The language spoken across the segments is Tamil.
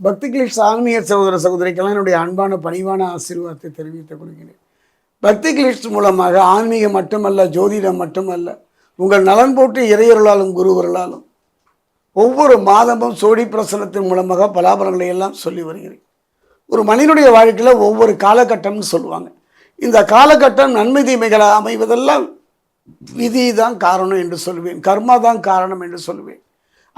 பக்தி கிளிப்ஸ் ஆன்மீக சகோதர சகோதரிக்கெல்லாம் என்னுடைய அன்பான பணிவான ஆசீர்வாதத்தை தெரிவித்துக் கொள்கிறேன். பக்தி மூலமாக ஆன்மீகம் மட்டுமல்ல ஜோதிடம் மட்டுமல்ல உங்கள் நலன் போட்டு இறையருளாலும் குருவர்களாலும் ஒவ்வொரு மாதமும் சோடி பிரசனத்தின் மூலமாக பலாபலங்களை எல்லாம் சொல்லி வருகிறேன். ஒரு மனிதனுடைய வாழ்க்கையில் ஒவ்வொரு காலகட்டம்னு சொல்லுவாங்க. இந்த காலகட்டம் நன்மை தீமைகளை அமைவதெல்லாம் விதி தான் காரணம் என்று சொல்லுவேன் கர்மா தான் காரணம் என்று சொல்லுவேன்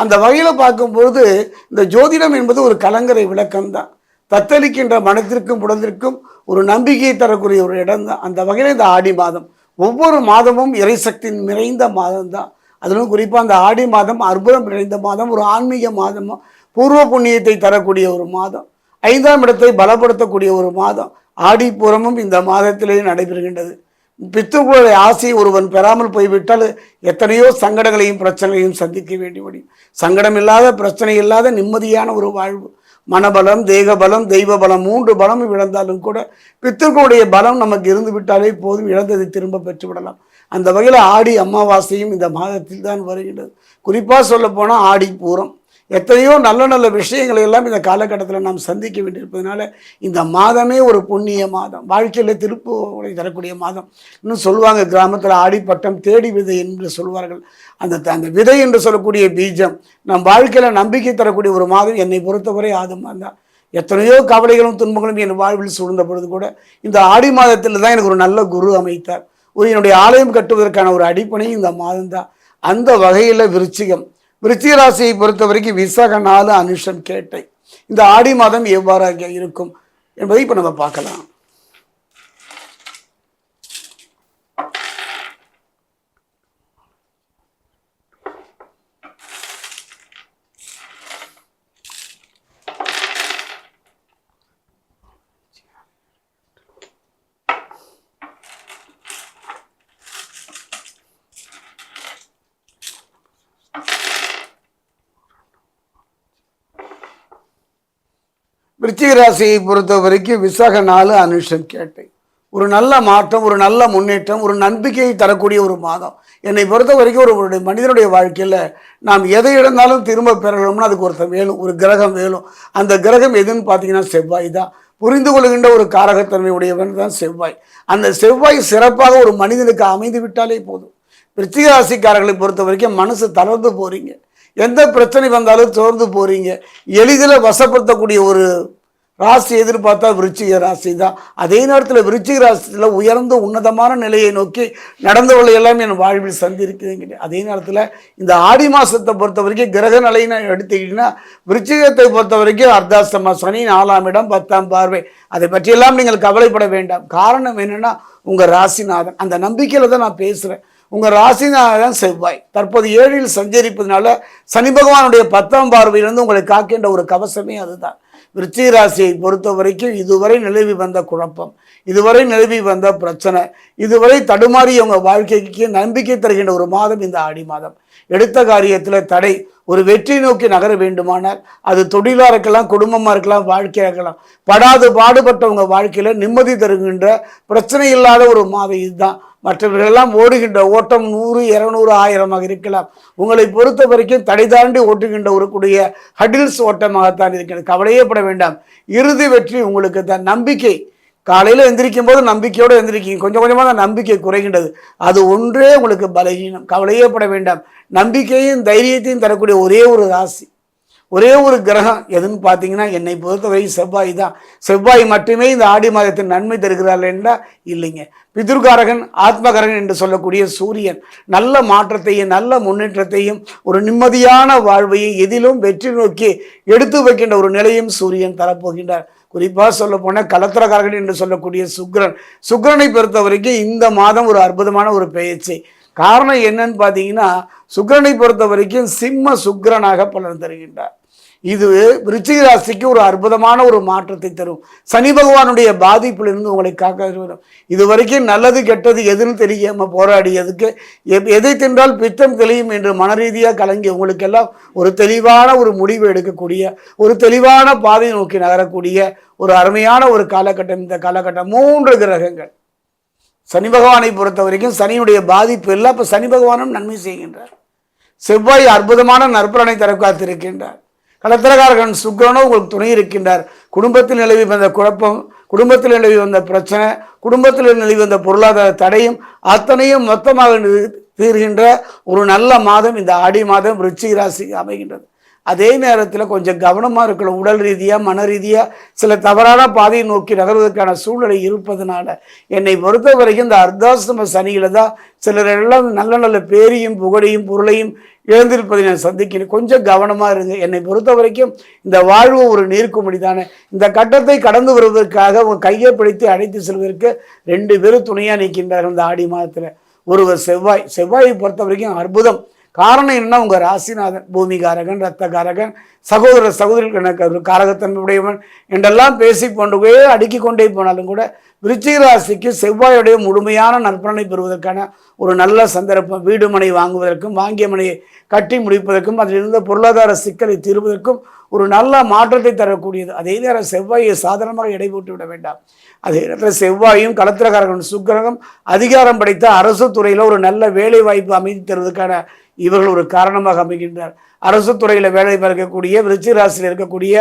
அந்த வகையில் பார்க்கும்பொழுது இந்த ஜோதிடம் என்பது ஒரு கலங்கரை விளக்கம்தான். தத்தளிக்கின்ற மனத்திற்கும் உடலிற்கும் ஒரு நம்பிக்கையை தரக்கூடிய ஒரு இடம் தான் அந்த வகையில் இந்த ஆடி மாதம். ஒவ்வொரு மாதமும் இறைசக்தியின் நிறைந்த மாதம் தான் அதிலும் குறிப்பாக அந்த ஆடி மாதம் அற்புதம் நிறைந்த மாதம் ஒரு ஆன்மீக மாதமும் பூர்வ புண்ணியத்தை தரக்கூடிய ஒரு மாதம் ஐந்தாம் இடத்தை பலப்படுத்தக்கூடிய ஒரு மாதம் ஆடிப்பூரமும் இந்த மாதத்திலேயே நடைபெறுகின்றது. பித்துக்களுடைய ஆசையை ஒருவன் பெறாமல் போய்விட்டால் எத்தனையோ சங்கடங்களையும் பிரச்சனைகளையும் சந்திக்க வேண்டி முடியும் சங்கடம் இல்லாத பிரச்சனை இல்லாத நிம்மதியான ஒரு வாழ்வு. மனபலம் தேக பலம் தெய்வ பலம் மூன்று பலமும் இழந்தாலும் கூட பித்தர்களுடைய பலம் நமக்கு இருந்து விட்டாலே போதும் இழந்ததை திரும்ப பெற்றுவிடலாம். அந்த வகையில் ஆடி அமாவாசையும் இந்த மாதத்தில் தான் வருகின்றது குறிப்பாக சொல்ல போனால் ஆடி பூரம். எத்தனையோ நல்ல நல்ல விஷயங்களை எல்லாம் இந்த காலகட்டத்தில் நாம் சந்திக்க வேண்டியிருப்பதனால இந்த மாதமே ஒரு புண்ணிய மாதம். வாழ்க்கையில் திருப்புகளை தரக்கூடிய மாதம். இன்னும் சொல்லுவாங்க கிராமத்தில் ஆடிப்பட்டம் தேடி விதை என்று சொல்வார்கள் அந்த அந்த விதை என்று சொல்லக்கூடிய பீஜம் நம் வாழ்க்கையில் நம்பிக்கை தரக்கூடிய ஒரு மாதம். என்னை பொறுத்தவரை ஆதமாக தான் எத்தனையோ கவலைகளும் துன்பங்களும் என் வாழ்வில் சூழ்ந்த பொழுது கூட இந்த ஆடி மாதத்தில் தான் எனக்கு ஒரு நல்ல குரு அமைத்தார். ஒரு என்னுடைய ஆலயம் கட்டுவதற்கான ஒரு அடிப்படையும் இந்த மாதம் தான் அந்த வகையில் விருச்சிகம். விருச்சிக ராசியை பொறுத்த வரைக்கும் விசக நாலு அனுஷம் கேட்டை. இந்த ஆடி மாதம் எவ்வாறாக இருக்கும் என்பதை இப்போ நம்ம பார்க்கலாம். விருச்சிக ராசியை பொறுத்த வரைக்கும் விசாக நாலு அனுஷம் கேட்டை. ஒரு நல்ல மாற்றம் ஒரு நல்ல முன்னேற்றம் ஒரு நம்பிக்கையை தரக்கூடிய ஒரு மாதம். என்னை பொறுத்த வரைக்கும் ஒரு மனிதனுடைய வாழ்க்கையில் நாம் எதை இழந்தாலும் திரும்ப பெறணும்னா அதுக்கு ஒருத்தர் வேணும் ஒரு கிரகம் வேணும். அந்த கிரகம் எதுன்னு பார்த்தீங்கன்னா செவ்வாய் தான். புரிந்து கொள்கின்ற ஒரு காரகத்தன்மை உடையவன் தான் செவ்வாய். அந்த செவ்வாய் சிறப்பாக ஒரு மனிதனுக்கு அமைந்து விட்டாலே போதும். விருச்சிகராசிக்காரர்களை பொறுத்த வரைக்கும் மனசு தளர்ந்து போகிறீங்க எந்த பிரச்சனை வந்தாலும் சோர்ந்து போகிறீங்க எளிதில் வசப்படுத்தக்கூடிய ஒரு ராசி எதிர்பார்த்தா விருச்சிக ராசி தான். அதே நேரத்தில் விருச்சிக ராசியில் உயர்ந்த உன்னதமான நிலையை நோக்கி நடந்தவர்கள் எல்லாம் என் வாழ்வில் சந்திருக்குதுங்க அதே நேரத்தில் இந்த ஆடி மாதத்தை பொறுத்த வரைக்கும் கிரக நிலைன்னு எடுத்துக்கிட்டீங்கன்னா விருச்சிகத்தை பொறுத்த வரைக்கும் அர்த்தாஸ்தமா சனி நாலாம் இடம் பத்தாம் பார்வை. அதை பற்றியெல்லாம் நீங்கள் கவலைப்பட வேண்டாம். காரணம் என்னென்னா உங்கள் ராசிநாதன். அந்த நம்பிக்கையில் தான் நான் பேசுகிறேன் உங்கள் ராசிநாதன் செவ்வாய். தற்போது ஏழில் சஞ்சரிப்பதனால சனி பகவானுடைய பத்தாம் பார்வையிலிருந்து உங்களை காக்கின்ற ஒரு கவசமே அதுதான். விருச்சிக ராசியை பொறுத்த வரைக்கும் இதுவரை நிலவி வந்த குழப்பம் இதுவரை நிலவி வந்த பிரச்சனை இதுவரை தடுமாறி உங்கள் வாழ்க்கைக்கு நம்பிக்கை தருகின்ற ஒரு மாதம் இந்த ஆடி மாதம். எடுத்த காரியத்தில் தடை ஒரு வெற்றி நோக்கி நகர வேண்டுமானால் அது தொழிலாக இருக்கலாம் குடும்பமாக இருக்கலாம் வாழ்க்கையாக இருக்கலாம் படாது பாடுபட்டவங்க வாழ்க்கையில் நிம்மதி தருகின்ற பிரச்சனை இல்லாத ஒரு மாதம் இதுதான். மற்றவர்களெல்லாம் ஓடுகின்ற ஓட்டம் நூறு இரநூறு ஆயிரமாக இருக்கலாம். உங்களை பொறுத்த வரைக்கும் தடை தாண்டி ஓட்டுகின்ற ஒரு கூடிய ஹடில்ஸ் ஓட்டமாகத்தான் இருக்கிறது கவலையே பட வேண்டாம். இறுதி வெற்றி உங்களுக்கு தான் நம்பிக்கை காலையில் எந்திரிக்கும் போது நம்பிக்கையோடு எந்திரிக்கிங்க கொஞ்சம் கொஞ்சமாக தான் நம்பிக்கை குறைகின்றது. அது ஒன்றே உங்களுக்கு பலகீனம். கவலையே பட வேண்டாம். நம்பிக்கையும் தைரியத்தையும் தரக்கூடிய ஒரே ஒரு ராசி. ஒரே ஒரு கிரகம் எதுன்னு பார்த்தீங்கன்னா என்னை பொறுத்தவரை செவ்வாய் தான். செவ்வாய் மட்டுமே இந்த ஆடி மாதத்தின் நன்மை தருகிறார்கள் என்றால் இல்லைங்க. பிதுர்காரகன் ஆத்மகாரகன் என்று சொல்லக்கூடிய சூரியன் நல்ல மாற்றத்தையும் நல்ல முன்னேற்றத்தையும் ஒரு நிம்மதியான வாழ்வையும் எதிலும் வெற்றி நோக்கி எடுத்து வைக்கின்ற ஒரு நிலையும் சூரியன் தரப்போகின்றார். குறிப்பாக சொல்ல போனால் கலத்திரக்காரகன் என்று சொல்லக்கூடிய சுக்ரன். சுக்ரனை பொறுத்த வரைக்கும் இந்த மாதம் ஒரு அற்புதமான ஒரு பெயர்ச்சி. காரணம் என்னன்னு பார்த்தீங்கன்னா சுக்கிரனை பொறுத்த வரைக்கும் சிம்ம சுக்கிரனாக பலன் தருகின்றார். இது விருச்சிக ராசிக்கு ஒரு அற்புதமான ஒரு மாற்றத்தை தரும். சனி பகவானுடைய பாதிப்பிலிருந்து உங்களை காக்க வரும். இது வரைக்கும் நல்லது கெட்டது எதுன்னு தெரியாம போராடியதுக்கு எப்- எதை தின்றால் பித்தம் தெளியும் என்று மனரீதியாக கலங்கி உங்களுக்கெல்லாம் ஒரு தெளிவான ஒரு முடிவு எடுக்கக்கூடிய ஒரு தெளிவான பாதை நோக்கி நகரக்கூடிய ஒரு அருமையான ஒரு காலகட்டம் இந்த காலகட்டம் மூன்று கிரகங்கள். சனி பகவானை பொறுத்த வரைக்கும் சனியுடைய பாதிப்பு இல்லை அப்போ சனி பகவானும் நன்மை செய்கின்றார். செவ்வாய் அற்புதமான நற்பலனை தர காத்திருக்கின்றார். கலத்திரகாரகன் சுக்கரனும் உங்களுக்கு துணை இருக்கின்றார். குடும்பத்தில் நிலவி வந்த குழப்பம் குடும்பத்தில் நிலவி வந்த பிரச்சனை குடும்பத்தில் நிலவி வந்த பொருளாதார தடையும் அத்தனையும் மொத்தமாக தீர்கின்ற ஒரு நல்ல மாதம் இந்த ஆடி மாதம் ரிச்சி ராசிக்கு அமைகின்றது. அதே நேரத்தில் கொஞ்சம் கவனமாக இருக்கணும். உடல் ரீதியாக மன ரீதியாக சில தவறான பாதையை நோக்கி நகர்வதற்கான சூழ்நிலை இருப்பதனால என்னை பொறுத்த வரைக்கும் இந்த அர்த்தாசிரம சனியில் தான் சிலர் எல்லாம் நல்ல நல்ல பேரையும் புகழையும் பொருளையும் இழந்திருப்பதை நான் சந்திக்கிறேன். கொஞ்சம் கவனமாக இருங்க. என்னை பொறுத்த வரைக்கும் இந்த வாழ்வு ஒரு நீர்க்குமடி தானே. இந்த கட்டத்தை கடந்து வருவதற்காக உங்கள் கையை பிடித்து அழைத்து செல்வதற்கு ரெண்டு பேரும் துணையாக நிற்கின்றார்கள் இந்த ஆடி மாதத்தில். ஒருவர் செவ்வாய். செவ்வாயை பொறுத்த வரைக்கும் அற்புதம். காரணம் என்ன உங்கள் ராசிநாதன் பூமிகாரகன் ரத்தகாரகன் சகோதர சகோதரிகள் எனக்கு ஒரு காரகத்தன்மையுடையவன் என்றெல்லாம் பேசி கொண்டு போய் அடுக்கி கொண்டே போனாலும் கூட விருச்சிக ராசிக்கு செவ்வாயுடைய முழுமையான நற்பலனை பெறுவதற்கான ஒரு நல்ல சந்தர்ப்பம் வீடு மனை வாங்குவதற்கும் வாங்கிய மனையை கட்டி முடிப்பதற்கும் அதில் இருந்த பொருளாதார சிக்கலை தீர்வதற்கும் ஒரு நல்ல மாற்றத்தை தரக்கூடியது. அதே நேரம் செவ்வாயை சாதாரணமாக எடை போட்டு விட வேண்டாம். அதே நேரத்தில் செவ்வாயும் களத்திரகாரகன் சுக்கிரகம் அதிகாரம் படைத்த அரசு துறையில் ஒரு நல்ல வேலை வாய்ப்பு அமைத்து தருவதற்கான இவர்கள் ஒரு காரணமாக அமைகின்றார். அரசு துறையில் வேலை பார்க்கக்கூடிய விருச்சிக ராசியில் இருக்கக்கூடிய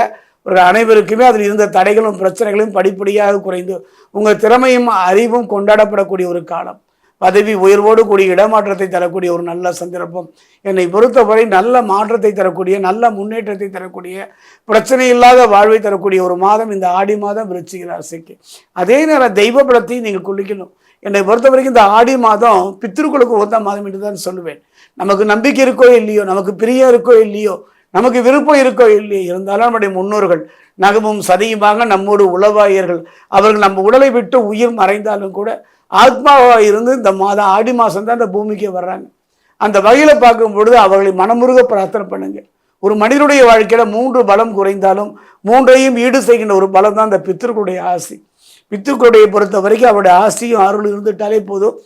ஒரு அனைவருக்குமே அதில் இருந்த தடைகளும் பிரச்சனைகளும் படிப்படியாக குறைந்து உங்கள் திறமையும் அறிவும் கொண்டாடப்படக்கூடிய ஒரு காலம். பதவி உயர்வோடு கூடிய இடமாற்றத்தை தரக்கூடிய ஒரு நல்ல சந்தர்ப்பம். என்னை பொறுத்தவரை நல்ல மாற்றத்தை தரக்கூடிய நல்ல முன்னேற்றத்தை தரக்கூடிய பிரச்சனை இல்லாத வாழ்வை தரக்கூடிய ஒரு மாதம் இந்த ஆடி மாதம் விருச்சிக ராசிக்கு. அதே நேரம் தெய்வ பலத்தையும் நீங்கள் குளிக்கணும் என்னை பொறுத்த வரைக்கும் இந்த ஆடி மாதம் பித்திருக்களுக்கு உகந்த மாதம் என்று தான் சொல்லுவேன். நமக்கு நம்பிக்கை இருக்கோ இல்லையோ நமக்கு பிரியம் இருக்கோ இல்லையோ நமக்கு விருப்பம் இருக்கோ இல்லையோ இருந்தாலும் நம்முடைய முன்னோர்கள் நகமும் சதியுமாக நம்மோடு உளவாயர்கள். அவர்கள் நம்ம உடலை விட்டு உயிர் மறைந்தாலும் கூட ஆத்மாவாக இருந்து இந்த மாதம் ஆடி மாதம் தான் இந்த பூமிக்கு வர்றாங்க. அந்த வகையில் பார்க்கும் பொழுது அவர்களை மனமுருக பிரார்த்தனை பண்ணுங்க ஒரு மனிதனுடைய வாழ்க்கையில் மூன்று பலம் குறைந்தாலும் மூன்றையும் ஈடு செய்கின்ற ஒரு பலம் தான் இந்த பித்திருக்களுடைய ஆசை. பித்துக்கொடையை பொறுத்த வரைக்கும் அவருடைய ஆசையும் அருள் இருந்துட்டாலே போதும்.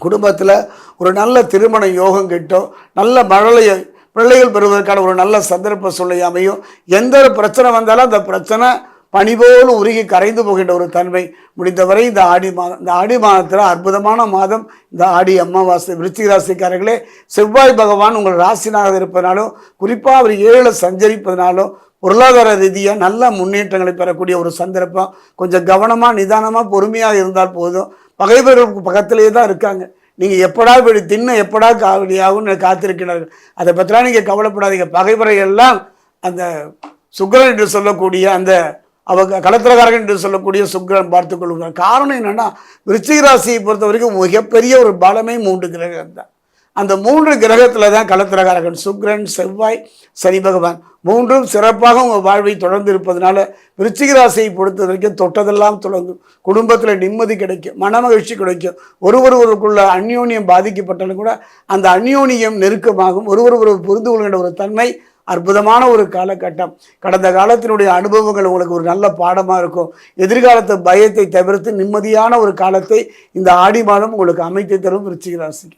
குடும்பத்தில் ஒரு நல்ல திருமண யோகம் கிட்டும் நல்ல மழலையை பிள்ளைகள் பெறுவதற்கான ஒரு நல்ல சந்தர்ப்ப சூழ்நிலை அமையும். எந்த ஒரு பிரச்சனை வந்தாலும் அந்த பிரச்சனை பனிபோல் உருகி கரைந்து போகின்ற ஒரு தன்மை முடிந்தவரை இந்த ஆடி மாதம் இந்த ஆடி மாதத்தில் அற்புதமான மாதம். இந்த ஆடி அமாவாசை விருச்சிக ராசிக்காரர்களே செவ்வாய் பகவான் உங்கள் ராசினாக இருப்பதனாலும் குறிப்பாக அவர் ஏழில் சஞ்சரிப்பதனாலும் பொருளாதார ரீதியாக நல்ல முன்னேற்றங்களை பெறக்கூடிய ஒரு சந்தர்ப்பம். கொஞ்சம் கவனமாக நிதானமாக பொறுமையாக இருந்தால் போதும். பகைவர்களுக்கு பக்கத்திலேயே தான் இருக்காங்க. நீங்கள் எப்படா இப்படி தின்ன எப்படா காவலியாகும்னு காத்திருக்கிறார்கள். அதை பற்றிலாம் நீங்கள் கவலைப்படாதீங்க. பகைவரை எல்லாம் அந்த சுக்கிரன் என்று சொல்லக்கூடிய அந்த அவங்க களத்திரகாரகன் என்று சொல்லக்கூடிய சுக்ரன் பார்த்துக் கொள்கிறார் காரணம் என்னென்னா விருச்சிக ராசியை பொறுத்த வரைக்கும் மிகப்பெரிய ஒரு பலமே மூன்று கிரகம் தான் அந்த மூன்று கிரகத்தில் தான் களத்திரகாரகன் சுக்கிரன் செவ்வாய் சனி பகவான். மூன்றும் சிறப்பாக உங்கள் வாழ்வை தொடர்ந்து இருப்பதனால விருச்சிக ராசியை பொறுத்த வரைக்கும் தொட்டதெல்லாம் தொடங்கும். குடும்பத்தில் நிம்மதி கிடைக்கும் மனமகிழ்ச்சி கிடைக்கும். ஒருவர் ஒருவருக்குள்ள அந்யோன்யம் பாதிக்கப்பட்டாலும் கூட அந்த அந்யோன்யம் நெருக்கமாகும். ஒருவர் ஒருவர் புரிந்து கொள்கின்ற ஒரு தன்மை அற்புதமான ஒரு காலகட்டம். கடந்த காலத்தினுடைய அனுபவங்கள் உங்களுக்கு ஒரு நல்ல பாடமாக இருக்கும். எதிர்காலத்து பயத்தை தவிர்த்து நிம்மதியான ஒரு காலத்தை இந்த ஆடி மாதம் உங்களுக்கு அமைத்து தரும் விருச்சிக ராசிக்கு.